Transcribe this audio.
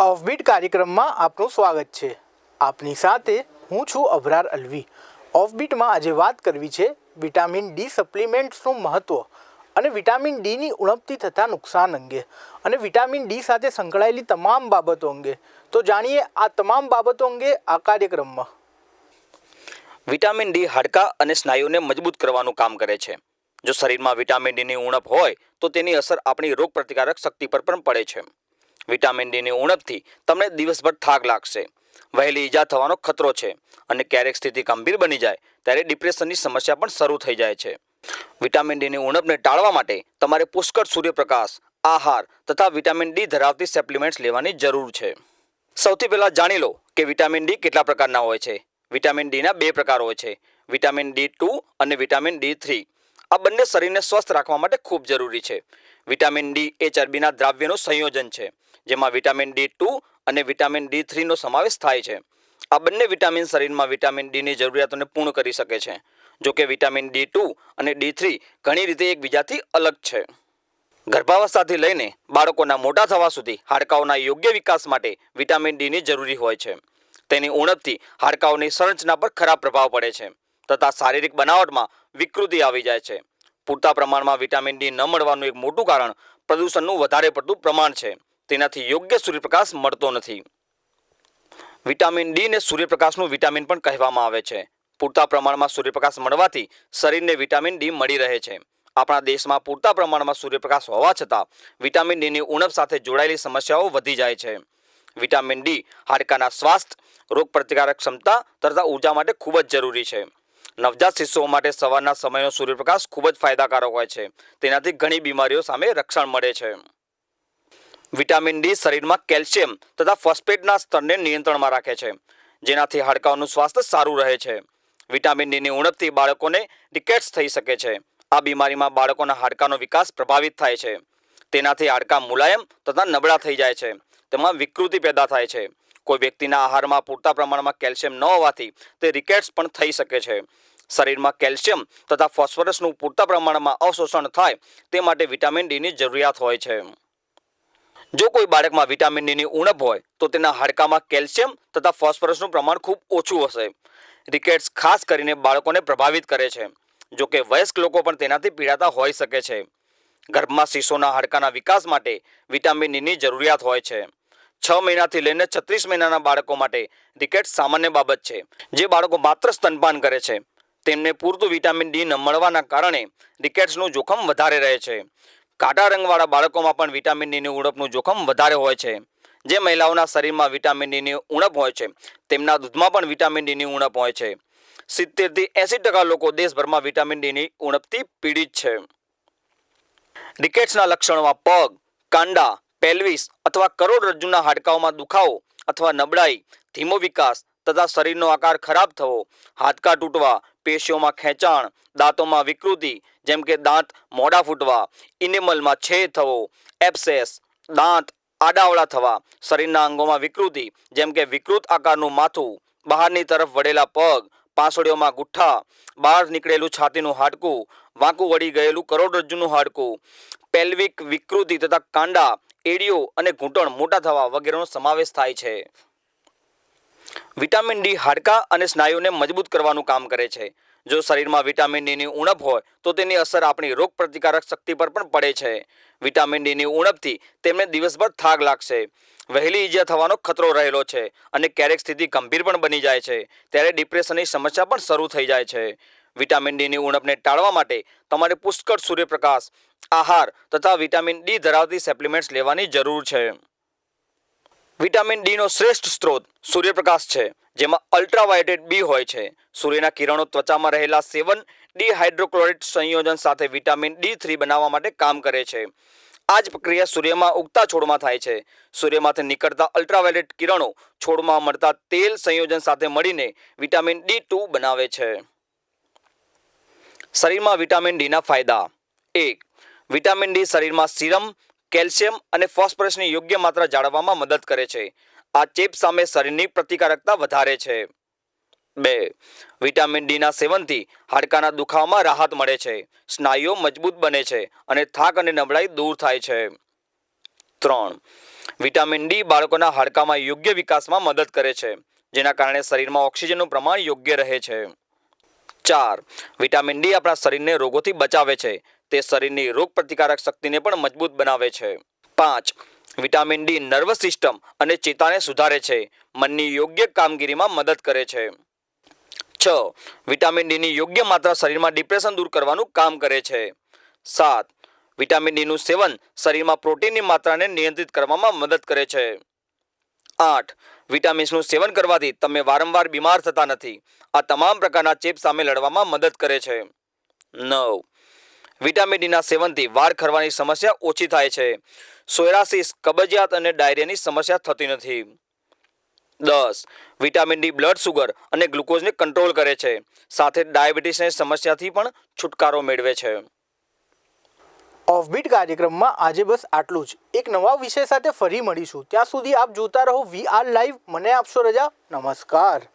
Offbeat કાર્યક્રમમાં આપનું સ્વાગત છે. આપની સાથે હું છું અભરાર અલવી. ઓફબીટમાં આજે વાત કરવી છે વિટામિન ડી સપ્લિમેન્ટ્સનું મહત્ત્વ અને વિટામિન ડીની ઉણપથી થતા નુકસાન અંગે અને વિટામિન ડી સાથે સંકળાયેલી તમામ બાબતો અંગે. તો જાણીએ આ તમામ બાબતો અંગે આ કાર્યક્રમમાં. વિટામિન ડી હાડકાં અને સ્નાયુને મજબૂત કરવાનું કામ કરે છે. જો શરીરમાં વિટામિન ડીની ઉણપ હોય તો તેની અસર આપણી રોગ પ્રતિકારક શક્તિ પર પણ પડે છે. વિટામિન ડીની ઉણપથી તમને દિવસભર થાક લાગશે. વહેલી ઈજા થવાનો ખતરો છે અને ક્યારેક સ્થિતિ ગંભીર બની જાય ત્યારે ડિપ્રેશનની સમસ્યા પણ શરૂ થઈ જાય છે. વિટામિન ડીની ઉણપને ટાળવા માટે તમારે પુષ્કળ સૂર્યપ્રકાશ, આહાર તથા વિટામિન ડી ધરાવતી સપ્લિમેન્ટ્સ લેવાની જરૂર છે. સૌથી પહેલાં જાણી લો કે વિટામિન ડી કેટલા પ્રકારના હોય છે. વિટામિન ડીના બે પ્રકાર હોય છે. વિટામિન ડી ટુ અને વિટામિન ડી થ્રી. આ બંને શરીરને સ્વસ્થ રાખવા માટે ખૂબ જરૂરી છે. વિટામિન ડી એ ચરબીના દ્રાવ્યનું સંયોજન છે. જેમાં વિટામિન ડી ટુ અને વિટામિન ડી થ્રીનો સમાવેશ થાય છે. આ બંને વિટામિન શરીરમાં વિટામિન ડીની જરૂરિયાતોને પૂર્ણ કરી શકે છે. જો કે વિટામિન ડી ટુ અને ડી થ્રી ઘણી રીતે એકબીજાથી અલગ છે. ગર્ભાવસ્થાથી લઈને બાળકોના મોટા થવા સુધી હાડકાઓના યોગ્ય વિકાસ માટે વિટામિન ડીની જરૂરી હોય છે. તેની ઉણપથી હાડકાઓની સંરચના પર ખરાબ પ્રભાવ પડે છે તથા શારીરિક બનાવટમાં વિકૃતિ આવી જાય છે. પૂરતા પ્રમાણમાં વિટામિન ડી ન મળવાનું એક મોટું કારણ પ્રદૂષણનું વધારે પડતું પ્રમાણ છે. તેનાથી યોગ્ય સૂર્યપ્રકાશ મળતો નથી. વિટામિન ડી ને સૂર્યપ્રકાશનું વિટામિન પણ કહેવામાં આવે છે. પૂરતા પ્રમાણમાં સૂર્યપ્રકાશ મળવાથી શરીરને વિટામિન ડી મળી રહે છે. આપણા દેશમાં પૂરતા પ્રમાણમાં સૂર્યપ્રકાશ હોવા છતાં વિટામિન ડીની ઉણપ સાથે જોડાયેલી સમસ્યાઓ વધી જાય છે. વિટામિન ડી હાડકાના સ્વાસ્થ્ય રોગ પ્રતિકારક ક્ષમતા તથા ઊર્જા માટે ખૂબ જ જરૂરી છે. નવજાત શિશુઓ માટે સવારના સમયનો સૂર્યપ્રકાશ ખૂબ જ ફાયદાકારક હોય છે. તેનાથી ઘણી બીમારીઓ સામે રક્ષણ મળે છે. વિટામિન ડી શરીરમાં કેલ્શિયમ તથા ફોસ્ફેટના સ્તરને નિયંત્રણમાં રાખે છે. જેનાથી હાડકાઓનું સ્વાસ્થ્ય સારું રહે છે. વિટામિન ડીની ઉણપથી બાળકોને રિકેટ્સ થઈ શકે છે. આ બીમારીમાં બાળકોના હાડકાનો વિકાસ પ્રભાવિત થાય છે. તેનાથી હાડકાં મુલાયમ તથા નબળા થઈ જાય છે. તેમાં વિકૃતિ પેદા થાય છે. કોઈ વ્યક્તિના આહારમાં પૂરતા પ્રમાણમાં કેલ્શિયમ ન હોવાથી તે રિકેટ્સ પણ થઈ શકે છે. શરીરમાં કેલ્શિયમ તથા ફોસ્ફરસનું પૂરતા પ્રમાણમાં અવશોષણ થાય તે માટે વિટામિન ડીની જરૂરિયાત હોય છે. જો કોઈ બાળકમાં વિટામિન ડીની ઉણપ હોય, તો તેના હાડકામાં કેલ્શિયમ તથા ફોસ્ફરસનું પ્રમાણ ખૂબ ઓછું હશે. રિકેટ્સ ખાસ કરીને બાળકોને પ્રભાવિત કરે છે, જો કે વયસ્ક લોકો પણ તેનાથી પીડાતા હોઈ શકે છે. ગર્ભમાં શિશુના હાડકાના વિકાસ માટે વિટામિન ડીની જરૂરિયાત હોય છે. છ મહિનાથી લઈને છત્રીસ મહિનાના બાળકો માટે રિકેટ્સ સામાન્ય બાબત છે, જે બાળકો માત્ર સ્તનપાન કરે છે. તેમને પૂરતું વિટામિન ડી ન મળવાના કારણે રિકેટ્સનું જોખમ વધારે રહે છે. કાટા રંગવાળા બાળકોમાં પણ વિટામિન ડીની ઉણપનું જોખમ વધારે હોય છે. જે મહિલાઓના શરીરમાં વિટામિન ડીની ઉણપ હોય છે, તેમના દૂધમાં પણ વિટામિન ડીની ઉણપ હોય છે. સિત્તેરથી એંસી ટકા લોકો દેશભરમાં વિટામિન ડીની ઉણપથી પીડિત છે. રિકેટ્સના લક્ષણોમાં પગ, કાંડા, પેલ્વિસ અથવા કરોડરજ્જુના હાડકાઓમાં દુખાવો અથવા નબળાઈ, ધીમો વિકાસ તથા શરીરનો આકાર ખરાબ થવો, હાડકાં તૂટવા પેશીઓમાં ખેંચાણ, દાંતોમાં વિકૃતિ, જેમ કે દાંત મોડા ફૂટવા, ઇનેમલમાં છેદ થવો, એપ્સેસ, દાંત આડાવડા થવા, શરીરના અંગોમાં વિકૃતિ, જેમ કે વિકૃત આકારનું માથું, બહારની તરફ વળેલા પગ, પાંસળીઓમાં ગુઠ્ઠા, બહાર નીકળેલું છાતીનું હાડકું, વાંકું વળી ગયેલું કરોડરજ્જુનું હાડકું, પેલ્વિક વિકૃતિ તથા કાંડા, એડીઓ અને ઘૂંટણ મોટા થવા વગેરેનો સમાવેશ થાય છે. વિટામિન ડી હાડકાં અને સ્નાયુને મજબૂત કરવાનું કામ કરે છે. જો શરીરમાં વિટામિન ડીની ઉણપ હોય, તો તેની અસર આપણી રોગ પ્રતિકારક શક્તિ પર પણ પડે છે. વિટામિન ડીની ઉણપથી તેમને દિવસભર થાક લાગશે. વહેલી ઈજા થવાનો ખતરો રહેલો છે અને ક્યારેક સ્થિતિ ગંભીર પણ બની જાય છે. ત્યારે ડિપ્રેશનની સમસ્યા પણ શરૂ થઈ જાય છે. વિટામિન ડીની ઉણપને ટાળવા માટે તમારે પુષ્કળ સૂર્યપ્રકાશ, આહાર તથા વિટામિન ડી ધરાવતી સપ્લિમેન્ટ્સ લેવાની જરૂર છે. વિટામિન ડીનો શ્રેષ્ઠ સ્ત્રોત સૂર્યપ્રકાશ છે, જેમાં અલ્ટ્રાવાયોલેટ બી હોય છે. સૂર્યના કિરણો ત્વચામાં રહેલા સેવન ડીહાઇડ્રોક્લોરાઇડ સંયોજન સાથે વિટામિન ડી થ્રી બનાવવા માટે કામ કરે છે. આ જ પ્રક્રિયા સૂર્યમાં ઉગતા છોડમાં થાય છે. સૂર્યમાંથી નીકળતા અલ્ટ્રાવાયોલેટ કિરણો છોડમાં મળતા તેલ સંયોજન સાથે મળીને વિટામિન ડી ટુ બનાવે છે. શરીરમાં વિટામિન ડીના ફાયદા. એક, વિટામિન ડી શરીરમાં સીરમ કેલ્શિયમ અને ફોસ્ફરસની યોગ્ય માત્રા જાળવવામાં મદદ કરે છે. આ ચેપ સામે શરીરની પ્રતિકારકતા વધારે છે. બે, વિટામિન ડીના સેવનથી હાડકાના દુખાવામાં રાહત મળે છે. સ્નાયુઓ મજબૂત બને છે અને થાક અને નબળાઈ દૂર થાય છે. ત્રણ, વિટામિન ડી બાળકોના હાડકામાં યોગ્ય વિકાસમાં મદદ કરે છે, જેના કારણે શરીરમાં ઓક્સિજનનું પ્રમાણ યોગ્ય રહે છે. ચાર, વિટામિન ડી આપણા શરીરને રોગોથી બચાવે છે. તે શરીરની રોગ પ્રતિકારક શક્તિને પણ મજબૂત બનાવે છે. પાંચ, વિટામિન ડી નર્વસ સિસ્ટમ અને ચેતાને સુધારે છે. મનની યોગ્ય કામગીરીમાં મદદ કરે છે. છ, વિટામિન ડીની યોગ્ય માત્રા શરીરમાં ડિપ્રેશન દૂર કરવાનું કામ કરે છે. સાત, વિટામિન ડીનું સેવન શરીરમાં પ્રોટીનની માત્રાને નિયંત્રિત કરવામાં મદદ કરે છે. આઠ, વિટામિન્સનું સેવન કરવાથી તમે વારંવાર બીમાર થતા નથી. આ તમામ પ્રકારના ચેપ સામે લડવામાં મદદ કરે છે. નવ વિટામિન ડીના સેવનથી વાળ ખરવાની સમસ્યા ઓછી થાય છે. સોયરાસિસ કબજિયાત અને ડાયરિયાની સમસ્યા થતી નથી. દસ, વિટામિન ડી બ્લડ સુગર અને ગ્લુકોઝને કંટ્રોલ કરે છે. સાથે ડાયાબિટીસની સમસ્યાથી પણ છુટકારો મેળવે છે. ઓફબીટ કાર્યક્રમમાં આજે બસ આટલું જ. એક નવા વિષય સાથે ફરી મળીશું. ત્યાં સુધી આપ જોતા રહો વી આર લાઈવ. મને આપશો રજા. નમસ્કાર.